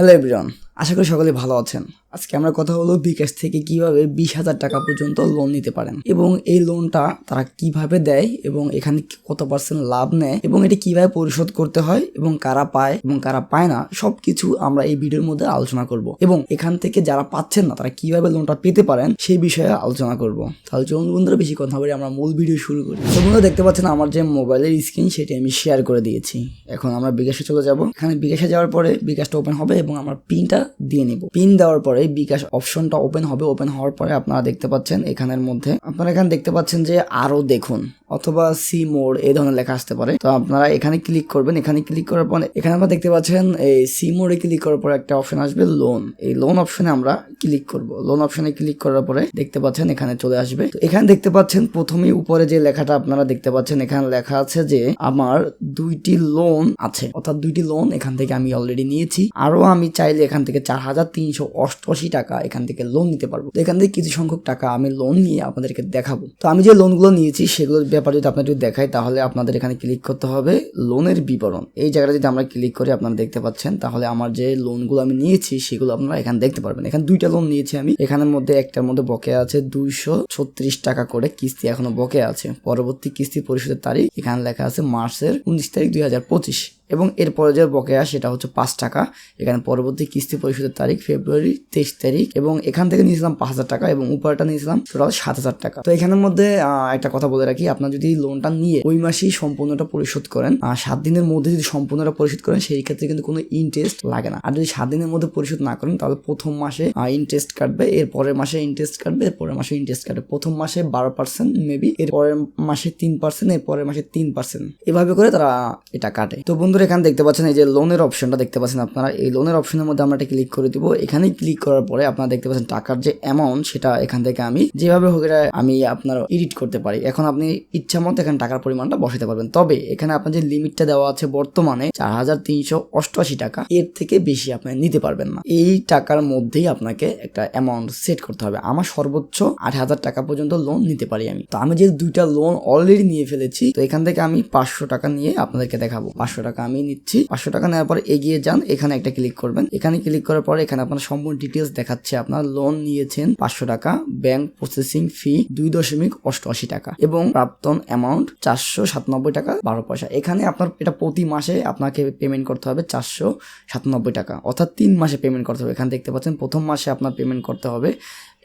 Hello everyone আশা করি সকলে ভালো আছেন। আজকে আমরা কথা হলো বিকাশ থেকে কীভাবে বিশ হাজার টাকা পর্যন্ত লোন নিতে পারেন এবং এই লোনটা তারা কীভাবে দেয় এবং এখানে কত পার্সেন্ট লাভ নেয় এবং এটি কীভাবে পরিশোধ করতে হয় এবং কারা পায় এবং কারা পায় না, সবকিছু আমরা এই ভিডিওর মধ্যে আলোচনা করব। এবং এখান থেকে যারা পাচ্ছেন না, তারা কীভাবে লোনটা পেতে পারেন সেই বিষয়ে আলোচনা করব। তাহলে চলুন বন্ধুরা, বেশি কথা বলে আমরা মূল ভিডিও শুরু করি। তো বন্ধুরা, দেখতে পাচ্ছেন আমার যে মোবাইলের স্ক্রিন সেটি আমি শেয়ার করে দিয়েছি। এখন আমরা বিকাশে চলে যাব। এখানে বিকাশে যাওয়ার পরে বিকাশটা ওপেন হবে এবং আমার পিনটা দিয়ে নিব। পিন দেওয়ার পরে বিকাশ অপশনটা ওপেন হবে। ওপেন হওয়ার পরে আপনারা দেখতে পাচ্ছেন এখানের মধ্যে। আপনারা এখানে দেখতে পাচ্ছেন যে আরও দেখুন, অথবা সি মোড এই ধরনের লেখা আসতে পারে। তো আপনারা এখানে ক্লিক করবেন। এখানে ক্লিক করার পরে, এখানে আমরা দেখতে পাচ্ছেন, এই সি মোডে ক্লিক করার পর একটা অপশন আসবে লোন এই লোন অপশনে আমরা ক্লিক করব। লোন অপশনে ক্লিক করার পরে দেখতে পাচ্ছেন এখানে চলে আসবে। এখানে দেখতে পাচ্ছেন প্রথমেই উপরে যে লেখাটা আপনারা দেখতে পাচ্ছেন, এখানে লেখা আছে যে আমার দুইটি লোন আছে। অর্থাৎ দুইটি লোন এখান থেকে আমি অলরেডি নিয়েছি। আরও আমি চাইলে এখান থেকে চার হাজার তিনশো অষ্টআশি টাকা এখান থেকে লোন নিতে পারব। তো এখান থেকে কিছু সংখ্যক টাকা আমি লোন নিয়ে আপনাদেরকে দেখাবো। তো আমি যে লোনগুলো নিয়েছি সেগুলোর ব্যাপারে যদি আপনাদের যদি দেখাই, তাহলে আপনাদের এখানে ক্লিক করতে হবে লোনের বিবরণ। এই জায়গাটা যদি আমরা ক্লিক করি, আপনারা দেখতে পাচ্ছেন, তাহলে আমার যে লোনগুলো আমি নিয়েছি, সেগুলো আপনারা এখানে দেখতে পারবেন। এখানে দুইটা লোন নিয়েছি আমি। এখানের মধ্যে একটার মধ্যে বকেয়া আছে দুইশো ছত্রিশ টাকা করে, কিস্তি এখনও বকেয়া আছে। পরবর্তী কিস্তি পরিশোধের তারিখ এখানে লেখা আছে মার্চের উনিশ তারিখ দুই হাজার পঁচিশ। এবং এরপরে যে বকেয়া সেটা হচ্ছে পাঁচ টাকা। এখানে পরবর্তী কিস্তি পরিশোধের তারিখ ফেব্রুয়ারি তেইশ তারিখ এবং এখান থেকে নিয়েছিলাম পাঁচ হাজার টাকা এবং উপরটা নিয়েছিলাম টোটাল সাত হাজার টাকা। তো এখানের মধ্যে একটা কথা বলে রাখি, আপনার যদি লোনটা নিয়ে ওই মাসেই সম্পূর্ণটা পরিশোধ করেন আর সাত দিনের মধ্যে যদি সম্পূর্ণটা পরিশোধ করেন, সেই ক্ষেত্রে কিন্তু কোনো ইন্টারেস্ট লাগে না। আর যদি সাত দিনের মধ্যে পরিশোধ না করেন, তাহলে প্রথম মাসে ইন্টারেস্ট কাটবে, এর পরের মাসে ইন্টারেস্ট কাটবে, এর পরের মাসে ইন্টারেস্ট কাটবে। প্রথম মাসে বারো পার্সেন্ট মেবি এর পরের মাসে তিন পার্সেন্ট এর পরের মাসে তিন পার্সেন্ট এভাবে করে তারা এটা কাটে। তো বন্ধুরা এখানে দেখতে পাচ্ছেন, এই যে লোনের অপশনটা দেখতে পাচ্ছেন আপনারা। এই লোনের অপশনের মধ্যে আমরা এটা ক্লিক করে দিব। এখানে ক্লিক করার পরে আপনারা দেখতে পাচ্ছেন টাকার যে অ্যামাউন্ট সেটা এখান থেকে আমি যেভাবে হোক এটা আমি আপনার এডিট করতে পারি। এখন আপনি ইচ্ছা মতো এখানে টাকার পরিমাণটা বসাতে পারবেন। তবে এখানে আপনার যে লিমিটটা দেওয়া আছে বর্তমানে, চার হাজার তিনশো অষ্টআশি টাকা। এর থেকে বেশি আপনি নিতে পারবেন না। এই টাকার মধ্যেই আপনাকে একটা অ্যামাউন্ট সেট করতে হবে। আমার সর্বোচ্চ আট হাজার টাকা পর্যন্ত লোন নিতে পারি আমি। তো আমি যে দুইটা লোন অলরেডি নিয়ে ফেলেছি, তো এখান থেকে আমি পাঁচশো টাকা নিয়ে আপনাদেরকে দেখাবো। পাঁচশো টাকা আমি নিচ্ছি। পাঁচশো টাকা নেওয়ার পরে এগিয়ে যান। এখানে একটা ক্লিক করবেন। এখানে ক্লিক করার পরে এখানে আপনার সম্পূর্ণ ডিটেলস দেখাচ্ছে। আপনার লোন নিয়েছেন পাঁচশো টাকা ব্যাংক প্রসেসিং ফি দুই দশমিক অষ্টআশি টাকা এবং প্রাপ্তন অ্যামাউন্ট চারশো সাতানব্বই টাকা, বারো পয়সা। এখানে আপনার এটা প্রতি মাসে আপনাকে পেমেন্ট করতে হবে চারশো সাতানব্বই টাকা। অর্থাৎ তিন মাসে পেমেন্ট করতে হবে। এখানে দেখতে পাচ্ছেন প্রথম মাসে আপনার পেমেন্ট করতে হবে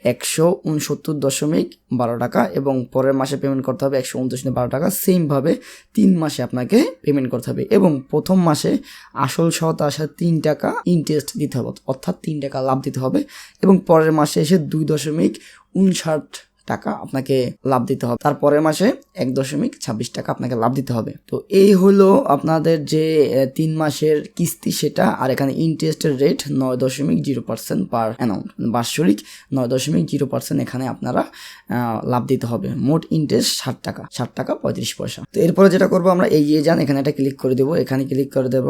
একশো উনসত্তর দশমিক বারো টাকা এবং পরের মাসে পেমেন্ট করতে হবে একশো উনত্রিশ বারো টাকা। সেমভাবে তিন মাসে আপনাকে পেমেন্ট করতে হবে এবং প্রথম মাসে আসল সহ তার সাথে তিন টাকা ইন্টারেস্ট দিতে হবে, অর্থাৎ তিন টাকা লাভ দিতে হবে এবং পরের মাসে এসে দুই দশমিক উনষাট টাকা আপনাকে লাভ দিতে হবে। তার পরের মাসে এক দশমিক ছাব্বিশ টাকা আপনাকে লাভ দিতে হবে। তো এই হলো আপনাদের যে তিন মাসের কিস্তি সেটা, আর এখানে ইন্টারেস্টের রেট নয় দশমিক জিরো পার্সেন্ট পার অ্যামাউন্ট বাৎসরিক নয় দশমিক জিরো পার্সেন্ট এখানে আপনারা লাভ দিতে হবে। মোট ইন্টারেস্ট ষাট টাকা ষাট টাকা পঁয়ত্রিশ পয়সা। তো এরপরে যেটা করব আমরা, এগিয়ে যান, এখানে একটা ক্লিক করে দেবো। এখানে ক্লিক করে দেবো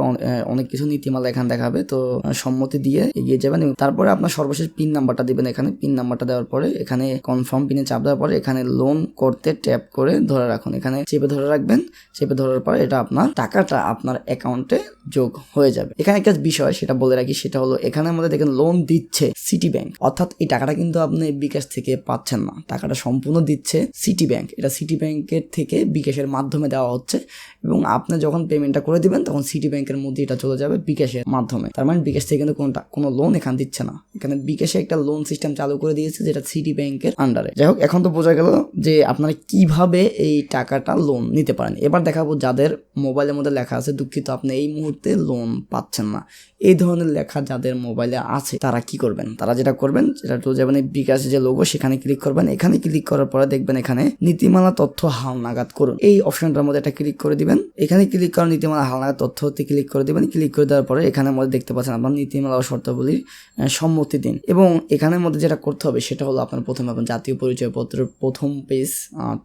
অনেক কিছু নীতিমালা এখানে দেখাবে। তো সম্মতি দিয়ে এগিয়ে যাবেন এবং তারপরে আপনার সর্বশেষ পিন নাম্বারটা দিবেন এখানে। পিন নাম্বারটা দেওয়ার পরে এখানে কনফার্ম পিনে চাপ দেওয়ার পরে এখানে লোন করতে ট্যাপ করে ধরে রাখুন। এখানে চেপে ধরে রাখবেন, চেপে ধরার পরে এটা আপনার টাকাটা আপনার অ্যাকাউন্টে যোগ হয়ে যাবে। এখানে একটা বিষয় সেটা বলে রাখি, সেটা হলো এখানে মধ্যে দেখেন লোন দিচ্ছে সিটি ব্যাংক অর্থাৎ এই টাকাটা কিন্তু আপনি বিকাশ থেকে পাচ্ছেন না। টাকাটা সম্পূর্ণ দিচ্ছে সিটি ব্যাংক এটা সিটি ব্যাংকের থেকে বিকাশের মাধ্যমে দেওয়া হচ্ছে এবং আপনি যখন পেমেন্টটা করে দিবেন, তখন সিটি ব্যাংকের মধ্যে এটা চলে যাবে বিকাশের মাধ্যমে। তার মানে বিকাশ থেকে কিন্তু কোনোটা কোনো লোন এখানে দিচ্ছে না। এখানে বিকাশে একটা লোন সিস্টেম চালু করে দিয়েছে যেটা সিটি ব্যাংকের আন্ডারে যাই হোক এখন তো বোঝা গেল যে আপনারা কীভাবে এই টাকাটা লোন নিতে পারেন। এবার দেখাবো যাদের মোবাইলের মধ্যে লেখা আছে, দুঃখিত, আপনি এই মুহূর্তে লোন পাচ্ছেন না। এই ধরনের লেখা যাদের মোবাইলে আছে, তারা কি করবেন? তারা যেটা করবেন যেটা তো এই বিকাশে যে লোগো সেখানে ক্লিক করবেন। এখানে ক্লিক করার পরে দেখবেন এখানে নীতিমালা তথ্য হালনাগাদ করুন। এই অপশনটার মধ্যে একটা ক্লিক করে দিবেন। এখানে ক্লিক করার নীতিমালা হালনাগাদ তথ্য হতে ক্লিক করে দিবেন। ক্লিক করে দেওয়ার পরে এখানে মধ্যে দেখতে পাচ্ছেন আপনার নীতিমালা ও শর্তাবলীর সম্মতি দিন। এবং এখানের মধ্যে যেটা করতে হবে, সেটা হলো আপনার প্রথমে আপনার জাতীয় পরিচয় পরিচয়পত্রের প্রথম পেজ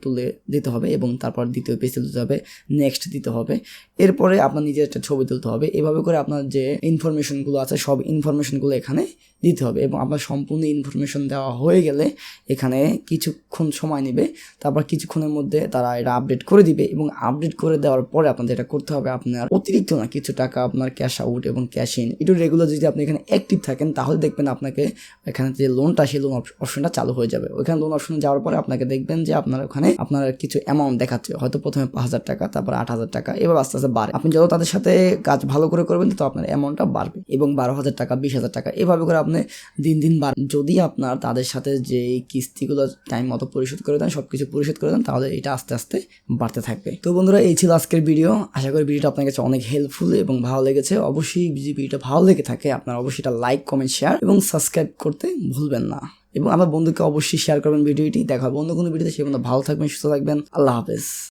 তুলে দিতে হবে এবং তারপর দ্বিতীয় পেজ তুলতে হবে নেক্সট দিতে হবে। এরপরে আপনার নিজের একটা ছবি তুলতে হবে। এভাবে করে আপনার যে ইনফরমেশনগুলো আছে, সব ইনফরমেশনগুলো এখানে দিতে হবে এবং আপনার সম্পূর্ণ ইনফরমেশন দেওয়া হয়ে গেলে এখানে কিছুক্ষণ সময় নেবে। তারপর কিছুক্ষণের মধ্যে তারা এটা আপডেট করে দিবে এবং আপডেট করে দেওয়ার পরে আপনাদের এটা করতে হবে আপনার অতিরিক্ত না, কিছু টাকা আপনার ক্যাশ আউট এবং ক্যাশ ইন একটু রেগুলার যদি আপনি এখানে অ্যাক্টিভ থাকেন, তাহলে দেখবেন আপনাকে এখানে যে লোনটা সেই লোন অপশনটা চালু হয়ে যাবে। ওইখানে লোন অপশনে যাওয়ার পরে আপনাকে দেখবেন যে আপনার ওখানে আপনার কিছু অ্যামাউন্ট দেখাচ্ছে। হয়তো প্রথমে পাঁচ হাজার টাকা, তারপর আট হাজার টাকা এবার আস্তে আস্তে বাড়ে। আপনি যত তাদের সাথে কাজ ভালো করে করবেন তো আপনার অ্যামাউন্টটা বাড়বে এবং বারো হাজার টাকা, বিশ হাজার টাকা, এভাবে করে আপনি দিন দিন বাড়। যদি আপনার তাদের সাথে যে কিস্তিগুলো টাইম মতো পরিশোধ করে দেন সব কিছু পরিশোধ করে দেন, তাহলে এটা আস্তে আস্তে বাড়তে থাকবে। তো বন্ধুরা, এই ছিল আজকের ভিডিও আশা করি ভিডিওটা আপনার কাছে অনেক হেল্পফুল এবং ভালো লেগেছে। অবশ্যই ভিডিওটা ভালো লেগে থাকে, আপনার অবশ্যই এটা লাইক কমেন্ট শেয়ার এবং সাবস্ক্রাইব করতে ভুলবেন না। এবং আমার বন্ধুকে অবশ্যই শেয়ার করবেন ভিডিওটি। দেখা হবে অন্য কোনো ভিডিওতে। সে বন্ধু ভালো থাকবেন, সুস্থ থাকবেন। আল্লাহ হাফেজ।